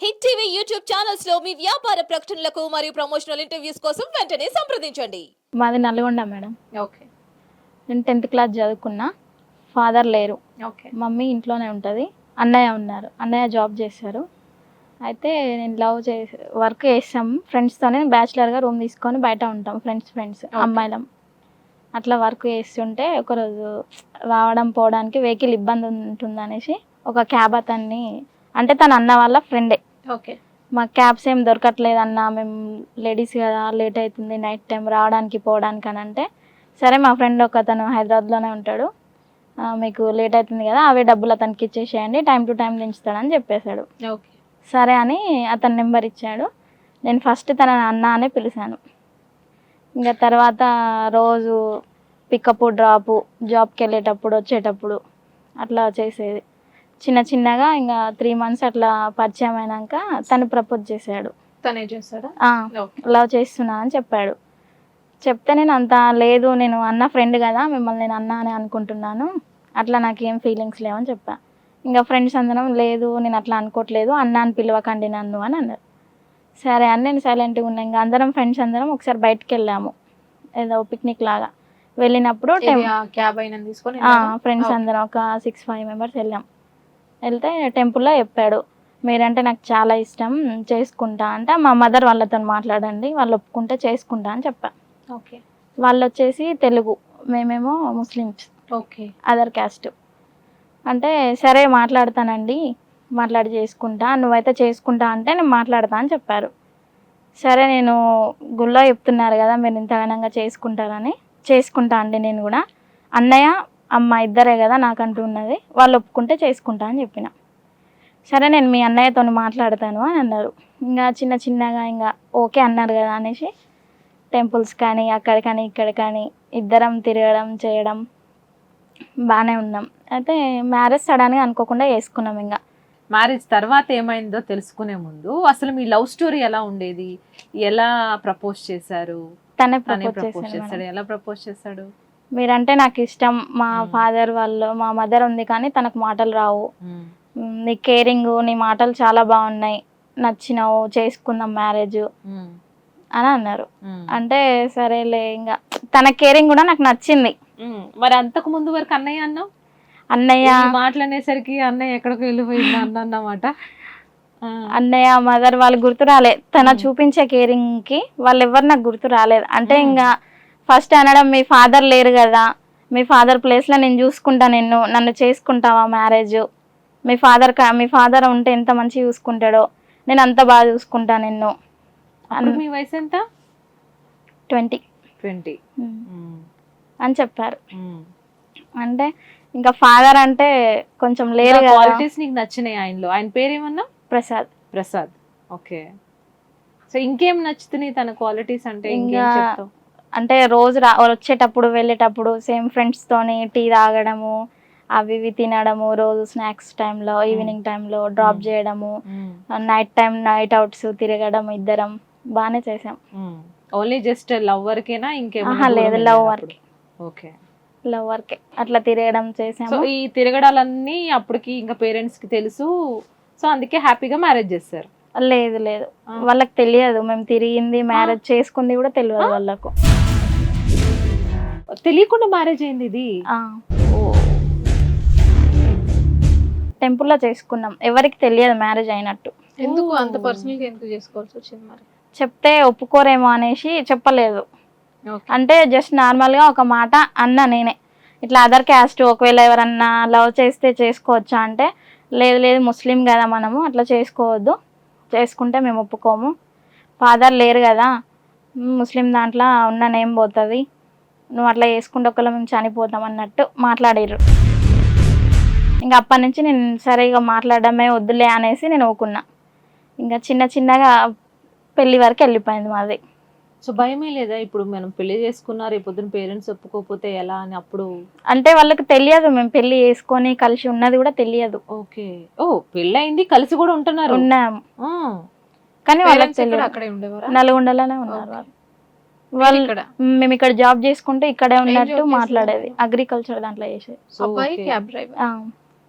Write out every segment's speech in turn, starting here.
Hit TV YouTube ఛానల్స్లో మీ వ్యాపార ప్రకటనలకు మరియు ప్రమోషనల్ ఇంటర్వ్యూస్ కోసం వెంటనే సంప్రదించండి. మాది నల్గొండ మేడం. ఓకే. నేను టెన్త్ క్లాస్ చదువుకున్నా. ఫాదర్ లేరు. ఓకే. మమ్మీ ఇంట్లోనే ఉంటుంది. అన్నయ్య ఉన్నారు. అన్నయ్య జాబ్ చేశారు. అయితే నేను లవ్ చేసి వర్క్ చేస్తాం. ఫ్రెండ్స్తోనే బ్యాచిలర్గా రూమ్ తీసుకొని బయట ఉంటాం. ఫ్రెండ్స్ ఫ్రెండ్స్ అమ్మాయిలం. అట్లా వర్క్ చేస్తుంటే ఒకరోజు రావడం పోవడానికి వెహికల్ ఇబ్బంది ఉంటుంది అనేసి ఒక క్యాబ్ అతన్ని అంటే తన అన్న వాళ్ళ ఫ్రెండే ఓకే. మా క్యాబ్స్ ఏం దొరకట్లేదు అన్న మేము లేడీస్ కదా లేట్ అవుతుంది నైట్ టైం రావడానికి పోవడానికి అని అంటే సరే మా ఫ్రెండ్ ఒక అతను హైదరాబాద్లోనే ఉంటాడు. మీకు లేట్ అవుతుంది కదా అవే డబ్బులు అతనికి ఇచ్చేసేయండి టైం టు టైం దించుతాడని చెప్పేశాడు. ఓకే. సరే అని అతని నెంబర్ ఇచ్చాడు. నేను ఫస్ట్ తన అన్న అని పిలిచాను. ఇంకా తర్వాత రోజు పికప్ డ్రాపు జాబ్కి వెళ్ళేటప్పుడు వచ్చేటప్పుడు అట్లా చేసేది. చిన్న చిన్నగా ఇంకా త్రీ మంత్స్ అట్లా పరిచయం అయినాక తను ప్రపోజ్ చేశాడు. తనే లవ్ చేస్తున్నానని చెప్పాడు. చెప్తే నేను అంత లేదు నేను అన్న ఫ్రెండ్ కదా మిమ్మల్ని నేను అన్న అని అనుకుంటున్నాను. అట్లా నాకు ఏం ఫీలింగ్స్ లేవని చెప్పా. ఇంకా ఫ్రెండ్స్ అందరం లేదు నేను అట్లా అనుకోవట్లేదు అన్న అని పిలవకండి నన్ను అని అన్నారు. సరే అని నేను సైలెంట్గా ఉన్నా. ఇంకా అందరం ఫ్రెండ్స్ అందరం ఒకసారి బయటికి వెళ్ళాము. ఏదో పిక్నిక్ లాగా. వెళ్ళినప్పుడు టెం- క్యాబ్ అయినా తీసుకొని ఫ్రెండ్స్. అందరం ఒక సిక్స్ ఫైవ్ మెంబర్స్ వెళ్ళాం. వెళ్తే టెంపుల్లో చెప్పాడు. మీరంటే నాకు చాలా ఇష్టం చేసుకుంటా అంటే. మా మదర్ వాళ్ళతో మాట్లాడండి వాళ్ళు ఒప్పుకుంటే చేసుకుంటా అని చెప్పా. ఓకే. వాళ్ళు వచ్చేసి తెలుగు మేమేమో ముస్లిమ్స్. ఓకే. అదర్ క్యాస్ట్ అంటే సరే మాట్లాడతానండి మాట్లాడి చేసుకుంటా నువ్వైతే చేసుకుంటా అంటే నేను మాట్లాడతా అని చెప్పారు. సరే నేను గుళ్ళో చెప్తున్నారు కదా మీరు ఇంతగానంగా చేసుకుంటారని చేసుకుంటా అండి నేను కూడా. అన్నయ్య అమ్మ ఇద్దరే కదా నాకంటూ ఉన్నది వాళ్ళు ఒప్పుకుంటే చేసుకుంటా అని చెప్పిన. సరే నేను మీ అన్నయ్యతో మాట్లాడతాను అని అన్నారు. ఇంకా చిన్న చిన్నగా ఇంకా ఓకే అన్నారు కదా అనేసి టెంపుల్స్ కానీ అక్కడ కానీ ఇక్కడ కానీ ఇద్దరం తిరగడం చేయడం బాగానే ఉన్నాం. అయితే మ్యారేజ్ సడన్గా అనుకోకుండా చేసుకున్నాం ఇంకా. మ్యారేజ్ తర్వాత ఏమైందో తెలుసుకునే ముందు అసలు మీ లవ్ స్టోరీ ఎలా ఉండేది? ఎలా ప్రపోజ్ చేశారు? తనే ప్రపోజ్ చేశాడు. ఎలా ప్రపోజ్ చేశాడు? మీరంటే నాకు ఇష్టం మా. ఫాదర్ వాళ్ళు మా మదర్ ఉంది కానీ తనకు మాటలు రావు. నీ కేరింగ్ నీ మాటలు చాలా బాగున్నాయి. నచ్చినావు చేసుకుందాం మ్యారేజ్. అని అన్నారు. అంటే సరేలే ఇంకా తన కేరింగ్ కూడా నాకు నచ్చింది. మరి అంతకు ముందు వరకు అన్నయ్య అన్నావు? అన్నయ్య ఈ మాటలు అనేసరికి అన్నయ్య ఎక్కడికి వెళ్ళిపోయింది అన్న అన్నమాట అన్నయ్య మదర్ వాళ్ళు గుర్తు రాలే. తన. చూపించే కేరింగ్కి వాళ్ళు ఎవరు నాకు గుర్తు రాలేదు. అంటే. ఇంకా ఫస్ట్ అనడం మీ ఫాదర్ లేరు కదా. మీ ఫాదర్ ప్లేస్లో నేను చూసుకుంటా నిన్ను నన్ను చేసుకుంటావా మ్యారేజ్? మీ ఫాదర్ మీ ఫాదర్ ఉంటే ఎంత మంచిగా చూసుకుంటాడో. నేను అంత బాగా చూసుకుంటా నిన్ను. మీ వయసు ఎంత? ట్వంటీ. ట్వంటీ. అని చెప్పారు. అంటే ఇంకా ఫాదర్ అంటే కొంచెం లేరు క్వాలిటీస్ నీకు నచ్చినాయి ఆయనలో. ఆయన పేరు ఏమన్నా ప్రసాద్. ప్రసాద్. ఓకే. సో ఇంకేం నచ్చుతున్నాయి తన క్వాలిటీస్ అంటే ఇంకేం ఇంకా చెప్తావు? అంటే రోజు రా వచ్చేటప్పుడు వెళ్ళేటప్పుడు సేమ్ ఫ్రెండ్స్తోని టీ తాగడము అవి ఇవి తినడము రోజు స్నాక్స్ టైంలో ఈవినింగ్ టైంలో డ్రాప్. చేయడము నైట్ టైం నైట్ అవుట్స్ తిరగడం ఇద్దరం బాగానే చేసాం. ఓన్లీ జస్ట్ లవ్ వరకేనా ఆహా, లేదు, love work. ఓకే. లవ్ వర్కే అట్లా తిరగడం సో చేసాము ఈ తిరగడాలన్నీ అప్పటికి ఇంకా పేరెంట్స్కి తెలుసు. సో అందుకే హ్యాపీగా మ్యారేజ్ చేస్తారు. లేదు లేదు. వాళ్ళకి తెలియదు. మేము తిరిగింది మ్యారేజ్ చేసుకుంది కూడా తెలియదు? వాళ్ళకు. తెలియకుండా మ్యారేజ్ అయింది ఇది. ఆ. టెంపుల్లో చేసుకున్నాం. ఎవరికి తెలియదు మ్యారేజ్ అయినట్టు. ఎందుకు అంత ఓ. పర్సనల్గా ఎందుకు చేసుకోవాల్సి వచ్చింది మరి? చెప్తే ఒప్పుకోరేమో అనేసి చెప్పలేదు. ఓకే. అంటే జస్ట్ నార్మల్గా ఒక మాట అన్న నేనే. ఇట్లా అదర్ క్యాస్ట్ ఒకవేళ ఎవరన్నా లవ్ చేస్తే చేసుకోవచ్చా అంటే లేదు లేదు ముస్లిం కదా మనము అట్లా చేసుకోవద్దు. చేసుకుంటే మేము ఒప్పుకోము. ఫాదర్ లేరు కదా ముస్లిం దాంట్లో ఉన్న నేమ్ పోతుంది. నువ్వు అట్లా చేసుకుంటే ఒకవేళ మేము చనిపోతాం అన్నట్టు మాట్లాడారు ఇంకా అప్పటి నుంచి నేను సరే ఇక మాట్లాడడమే వద్దులే అనేసి నేను ఊకున్నా. ఇంకా చిన్న చిన్నగా పెళ్ళి వరకు వెళ్ళిపోయింది మాది. సో భయమే లేదా? ఇప్పుడు మనం పెళ్ళి చేసుకున్నారు రేపు పొద్దున పేరెంట్స్ ఒప్పుకోకపోతే ఎలా అని అప్పుడు? అంటే వాళ్ళకి తెలియదు మేము పెళ్ళి చేసుకొని కలిసి ఉన్నది కూడా తెలియదు. ఓకే. ఓ పెళ్ళి అయింది కలిసి కూడా ఉంటున్నారు. ఉన్నాం ఆ, కానీ వాళ్ళకి తెలియదు. అక్కడే ఉండేవారా? నల్గొండలోనే ఉన్నారు. వాళ్ళు. వాళ్ళు మేము ఇక్కడ జాబ్ చేసుకుంటే ఇక్కడే ఉన్నట్టు మాట్లాడేది? అగ్రికల్చర్ దాంట్లో చేసేది. సో అబ్బాయి. Cab driver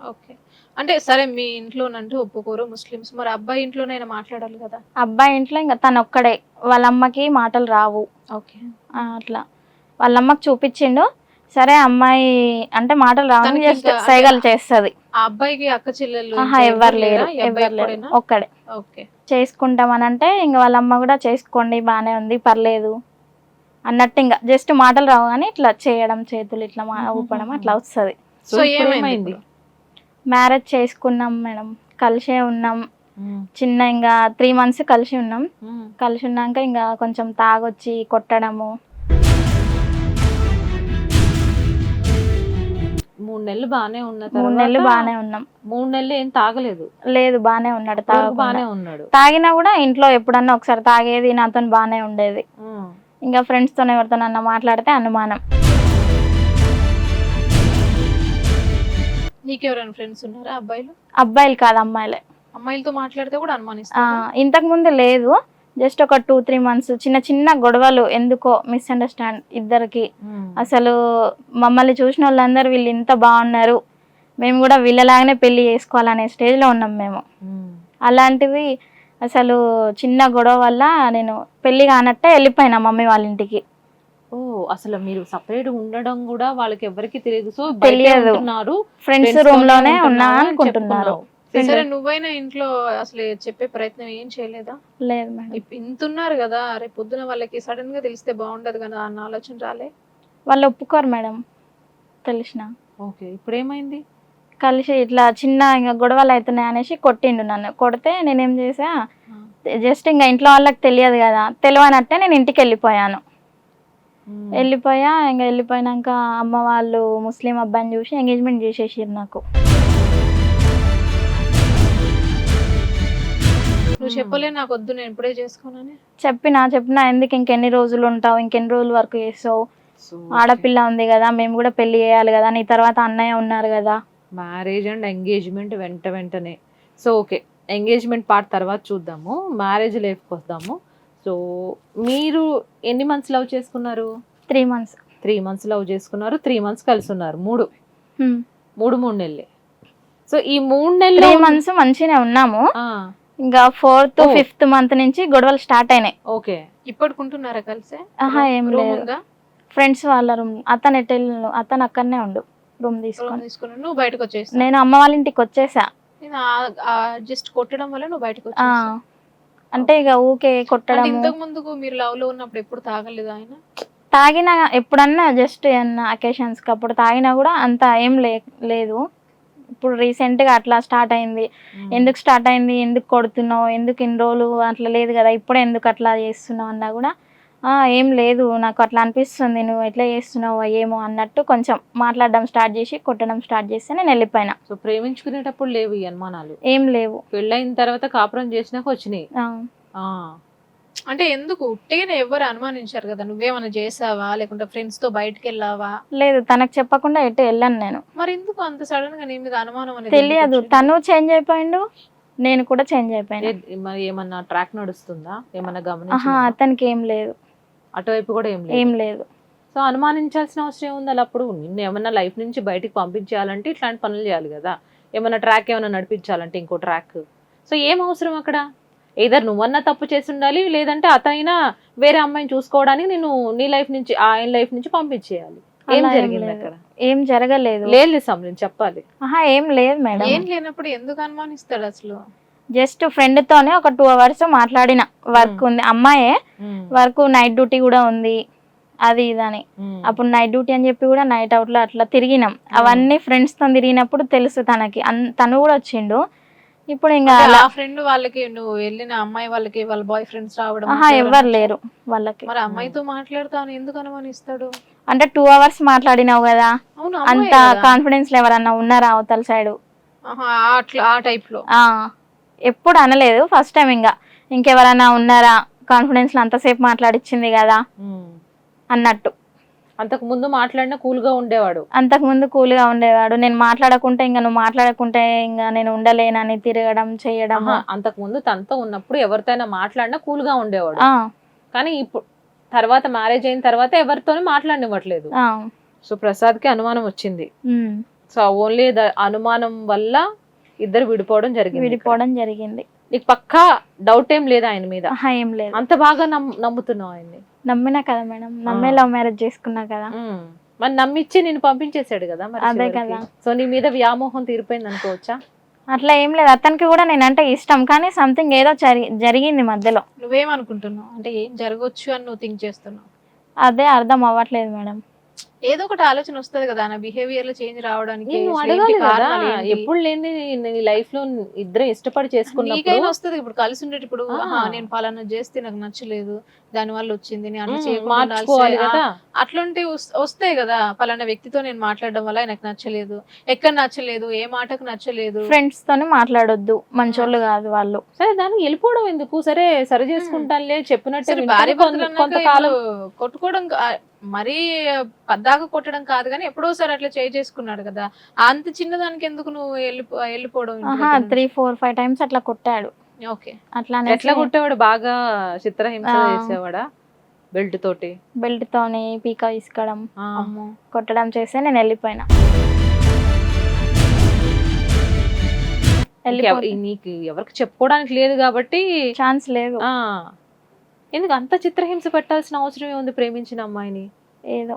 okay. అంటే సరే మీ ఇంట్లోనంటూ ఒప్పుకోరు ముస్లిమ్స్. మరి అబ్బాయి ఇంట్లోనైనా మాట్లాడాలి కదా? అబ్బాయి ఇంట్లో ఇంకా తను ఒక్కడే. వాళ్ళ అమ్మకి మాటలు రావు. ఓకే. అట్లా. వాళ్ళ అమ్మకి చూపించిండు. సరే అమ్మాయి అంటే మాటలు రావని జస్ట్ సైగలు చేస్తుంది. ఆ అబ్బాయికి అక్క చెల్లెలు ఎవరు లేరు. ఎవరు లేరు? ఒక్కడే. ఓకే. చేసుకుంటామని అంటే ఇంకా వాళ్ళ అమ్మ కూడా చేసుకోండి బాగానే ఉంది పర్లేదు. అన్నట్టు ఇంకా జస్ట్ మాటలు రావు కానీ ఇట్లా చేయడం చేతులు ఇట్లా ఊపడం అట్లా వస్తుంది. సో ఏమైంది? మ్యారేజ్ చేసుకున్నాం మేడం. కలిసే ఉన్నాం. చిన్న ఇంకా త్రీ మంత్స్ కలిసి ఉన్నాం. కలిసి ఉన్నాక ఇంకా కొంచెం తాగొచ్చి కొట్టడము. మూడు నెలలు బానే ఉన్న మూడు నెలలు బాగానే ఉన్నాం. మూడు నెలలు ఏం తాగలేదు? లేదు బాగానే ఉన్నాడు బానే ఉన్నాడు. తాగినా కూడా ఇంట్లో ఎప్పుడన్నా ఒకసారి తాగేది నాతో బాగానే ఉండేది. ఇంకా ఫ్రెండ్స్తో ఎవరితోనన్నా మాట్లాడితే అనుమానం. నీకెవరైనా ఫ్రెండ్స్ ఉన్నారా అబ్బాయిలు? అబ్బాయిలు కాదు అమ్మాయిలే. అమ్మాయిలతో మాట్లాడితే కూడా ఆ, అనుమానిస్తారు ఇంతకు ముందు లేదు. జస్ట్ ఒక టూ త్రీ మంత్స్ చిన్న చిన్న గొడవలు ఎందుకో మిస్అండర్స్టాండ్ ఇద్దరికి. ఉమ్. అసలు మమ్మల్ని చూసిన వాళ్ళందరూ వీళ్ళు ఇంత బాగున్నారు. మేము కూడా వీళ్ళలాగానే పెళ్ళి చేసుకోవాలనే స్టేజ్లో ఉన్నాం మేము. ఉమ్. అలాంటివి అసలు చిన్న గొడవ వల్ల నేను పెళ్ళి కానట్టే వెళ్ళిపోయినా మమ్మీ వాళ్ళ ఇంటికి. ఓ అసలు మీరు సపరేట్ ఉండడం కూడా వాళ్ళకి ఎవరికి తెలియదు. సో తెలియదు. ఫ్రెండ్స్ రూమ్లోనే ఉన్నా అనుకుంటున్నారు. సరే నువ్వైనా ఇంట్లో అసలు చెప్పే ప్రయత్నం ఏం చేయలేదా? లేదు మేడం. ఇంత ఉన్నారు కదా రేపు పొద్దున వాళ్ళకి సడన్గా తెలిస్తే బాగుండదు కదా అన్న ఆలోచన రాలే? వాళ్ళు ఒప్పుకోరు మేడం తెలిసిన. ఓకే ఇప్పుడు ఏమైంది కలిసి ఇట్లా చిన్న ఇంకా గొడవలు అవుతున్నాయి అనేసి కొట్టిండు నన్ను. కొడితే నేనేం చేసా జస్ట్ ఇంకా ఇంట్లో వాళ్ళకి తెలియదు కదా. తెలియనట్టే నేను ఇంటికి వెళ్ళిపోయాను. వెళ్ళిపోయా ఇంకా వెళ్ళిపోయినాక అమ్మ వాళ్ళు ముస్లిం అబ్బాయిని చూసి ఎంగేజ్మెంట్ చేసేసారు నాకు. నువ్వు చెప్పలే నాకు వద్దు నేను ఇప్పుడే చేసుకోనని. చెప్పినా చెప్పినా ఎందుకు ఇంకెన్ని రోజులు ఉంటావు? ఇంకెన్ని రోజులు వరకు చేస్తావు? ఆడపిల్ల ఉంది కదా మేము కూడా పెళ్ళి చేయాలి కదా నీ తర్వాత అన్నయ్య ఉన్నారు కదా. మ్యారేజ్ అండ్ ఎంగేజ్మెంట్ వెంట వెంటనే. So okay. ఎంగేజ్మెంట్ పార్ట్ తర్వాత చూద్దాము. మ్యారేజ్ లైఫ్కి వద్దాము సో మీరు ఎన్ని మంత్స్ లవ్ చేసుకున్నారు? Three months. Three months love చేసుకున్నారు త్రీ మంత్స్ కలిసి ఉన్నారు మూడు మూడు మూడు నెలలే. సో ఈ మూడు త్రీ నెలలు మంత్స్ మంచిగానే ఉన్నాము. ఇంకా ఫోర్త్. ఫిఫ్త్ మంత్ నుంచి గొడవలు స్టార్ట్ అయినాయి. ఓకే. ఇప్పటికుంటున్నారా కలిసే? ఆహా ఏం లేదు. ఫ్రెండ్స్ వాళ్ళ రూమ్ అతను ఎటు వెళ్ళిన అతను అక్కడనే ఉండు. రూమ్ తీసుకొని. తీసుకుని నువ్వు బయటకు వచ్చేసా నేను అమ్మ వాళ్ళ ఇంటికి వచ్చేసా. నేను జస్ట్ కొట్టడం వల్ల నువ్వు బయటకు అంటే ఇక ఊకే కొట్టడం ఇంతకు ముందుకు మీరు లవ్లో ఉన్నప్పుడు ఎప్పుడు తాగలేదు ఆయన? తాగినా ఎప్పుడన్నా జస్ట్ ఏమన్నా అకేషన్స్కి అప్పుడు తాగినా కూడా అంత ఏం లేదు. ఇప్పుడు రీసెంట్గా అట్లా స్టార్ట్ అయింది. ఎందుకు స్టార్ట్ అయింది? ఎందుకు కొడుతున్నావు? ఎందుకు ఇన్ని రోజులు అట్లా లేదు కదా? ఇప్పుడే ఎందుకు అట్లా చేస్తున్నావు అన్నా కూడా "ఆ, ఏం లేదు నాకు అట్లా అనిపిస్తుంది. నువ్వు ఎట్లా చేస్తున్నావు ఏమో అన్నట్టు కొంచెం మాట్లాడడం స్టార్ట్ చేసి కొట్టడం స్టార్ట్ చేస్తే నేను వెళ్ళిపోయినా. సో ప్రేమించుకునేటప్పుడు లేవు ఈ అనుమానాలు. ఏం లేవు. పెళ్ళైన తర్వాత కాపురం చేసినాక వచ్చినాయి. ఆ, ఆ, అంటే ఎందుకు? ఉట్టిగానే ఎవరు అనుమానించారు కదా. నువ్వేమైనా చేసావా? లేకుంటే ఫ్రెండ్స్తో బయటకు వెళ్ళావా? లేదు తనకు చెప్పకుండా ఎటు వెళ్ళాను నేను. మరి ఎందుకు అంత సడన్గా నీ మీద అనుమానం అనేది తెలియదు. ఎందుకు వచ్చింది? తను చేంజ్ అయిపోయిండు నేను కూడా చేంజ్ అయిపోయినా. ఏ- మరి ఏమన్నా ట్రాక్ నడుస్తుందా? ఏమన్నా ఆహా గమనించా అతనికి ఏం లేదు. అటువైపు కూడా ఏం ఏం లేదు. లేదు సో అనుమానించాల్సిన అవసరం ఏముంది? అలా అప్పుడు నిన్ను ఏమన్నా లైఫ్ నుంచి బయటికి పంపించాలంటే ఇట్లాంటి పనులు చేయాలి కదా. ఏమన్నా ట్రాక్ ఏమైనా నడిపించాలంటే ఇంకో ట్రాక్. సో ఏం అవసరం అక్కడ? ఏదర్ నువ్వన్నా తప్పు చేసి ఉండాలి లేదంటే అతనైనా వేరే అమ్మాయిని చూసుకోవడానికి నేను నీ లైఫ్ నుంచి ఆయన లైఫ్ నుంచి పంపించేయాలి. ఏం జరిగింది లేదు. అక్కడ? ఏం జరగలేదు. లేదు సమ్ నేను చెప్పాలి. ఆహా ఏం లేదు మేడం. ఏం లేనప్పుడు ఎందుకు అనుమానిస్తాడు అసలు? జస్ట్ ఫ్రెండ్ తోనే ఒక టూ అవర్స్ మాట్లాడిన. వర్క్ ఉంది. అమ్మాయే వర్క్ నైట్ డ్యూటీ కూడా ఉంది. అది ఇదని. అప్పుడు నైట్ డ్యూటీ అని చెప్పి కూడా నైట్ అవుట్లో అట్లా తిరిగినాం. అవన్నీ ఫ్రెండ్స్తో తిరిగినప్పుడు తెలుసు తనకి. తను కూడా వచ్చిండు. ఇప్పుడు ఇంకా ఆ ఫ్రెండ్ వాళ్ళకి నువ్వు వెళ్ళిన అమ్మాయి వాళ్ళకి వాళ్ళ బాయ్ ఫ్రెండ్స్ రావడం ఎవరు లేరు వాళ్ళకి. మరి అమ్మాయితో మాట్లాడుతాను ఎందుకు అనుమానిస్తాడు? అంటే టూ అవర్స్ మాట్లాడినావు కదా. అంత. కాన్ఫిడెన్స్ ఎవరన్నా ఉన్నారా అవతల సైడ్ అట్లా ఆ టైప్లో. ఎప్పుడు అనలేదు ఫస్ట్ టైం ఇంకా ఇంకెవరన్నా ఉన్నారా? కాన్ఫిడెన్స్లో అంతసేపు మాట్లాడిచ్చింది కదా? అన్నట్టు. అంతకు ముందు మాట్లాడినా కూల్గా ఉండేవాడు. అంతకు ముందు కూల్గా ఉండేవాడు. నేను మాట్లాడకుంటే ఇంకా నువ్వు మాట్లాడకుంటే ఇంకా నేను ఉండలేనని తిరగడం చేయడం. అంతకు ముందు తనతో ఉన్నప్పుడు ఎవరితోనైనా మాట్లాడినా కూల్గా ఉండేవాడు కానీ ఇప్పుడు తర్వాత మ్యారేజ్ అయిన తర్వాత ఎవరితోనూ మాట్లాడనివ్వట్లేదు. సో ప్రసాద్కి అనుమానం వచ్చింది. సో ఓన్లీ అనుమానం వల్ల ఇద్దరు విడిపోవడం జరిగింది. విడిపోవడం జరిగింది. నీకు పక్కా డౌట్ ఏం లేదా ఆయన మీద? ఏం లేదు. అంత బాగా నమ్ము- నమ్ముతున్నావు ఆయన్ని. నమ్మినా కదా మేడం. నమ్మే. లవ్ మ్యారేజ్ చేసుకున్నా కదా. మరి నమ్మిచ్చి నేను పంపించేశాడు కదా మరి అదే. కదా. సో నీ మీద వ్యామోహం తీరిపోయింది అనుకోవచ్చా? అట్లా ఏం లేదు. అతనికి కూడా నేను అంటే ఇష్టం కానీ సంథింగ్ ఏదో జరి- జరిగింది మధ్యలో. నువ్వేమనుకుంటున్నావు? అంటే ఏం జరగవచ్చు అని నువ్వు థింక్ చేస్తున్నావు? అదే అర్థం అవ్వట్లేదు మేడం. ఏదో ఒకటి ఆలోచన వస్తది కదా నా బిహేవియర్లో చేంజ్ రావడానికి అడగాలి కదా? ఎప్పుడు లేని నీ లైఫ్లో ఇద్దరు ఇష్టపడి నీకైనా చేసుకున్నప్పుడు వస్తది ఇప్పుడు కలిసి ఉండేటి ఇప్పుడు నేను పలానా చేస్తే నాకు నచ్చలేదు దాని వల్ల వచ్చింది నేను అట్లా చేయకుండా అట్లాంటి వస్- వస్తాయి కదా పలానా వ్యక్తితో నేను మాట్లాడడం వల్ల నాకు నచ్చలేదు ఎక్కడ నచ్చలేదు ఏ మాటకు నచ్చలేదు. ఫ్రెండ్స్ తోని మాట్లాడొద్దు మంచోళ్ళు కాదు వాళ్ళు. సరే దానికి వెళ్ళిపోవడం ఎందుకు? సరే సరి చేసుకుంటానులే చెప్పినట్టు భార్య కొంతకాలం. కొట్టుకోవడం మరీ పద్దాక కొట్టడం కాదు కానీ ఎప్పుడోసారి అట్లా చేయి చేసుకున్నాడు కదా. అంత చిన్నదానికి ఎందుకు నువ్వు వెళ్ళిపో వెళ్ళిపోవడం త్రీ ఫోర్ ఫైవ్ టైమ్స్ అట్లా కొట్టాడు? ఓకే. అట్లా ఎట్లా కొట్టేవాడు? బాగా చిత్రహింస. చేసేవాడా? బెల్ట్ తోటి? బెల్ట్ తోని పీక. అమ్మో. కొట్టడం చేస్తే నేను వెళ్ళిపోయినా. నీకు ఎవరికి చెప్పుకోవడానికి లేదు కాబట్టి ఛాన్స్ లేదు. ఎందుకు అంత చిత్రహింస పెట్టాల్సిన అవసరం ఏముంది ప్రేమించిన అమ్మాయిని? ఏదో.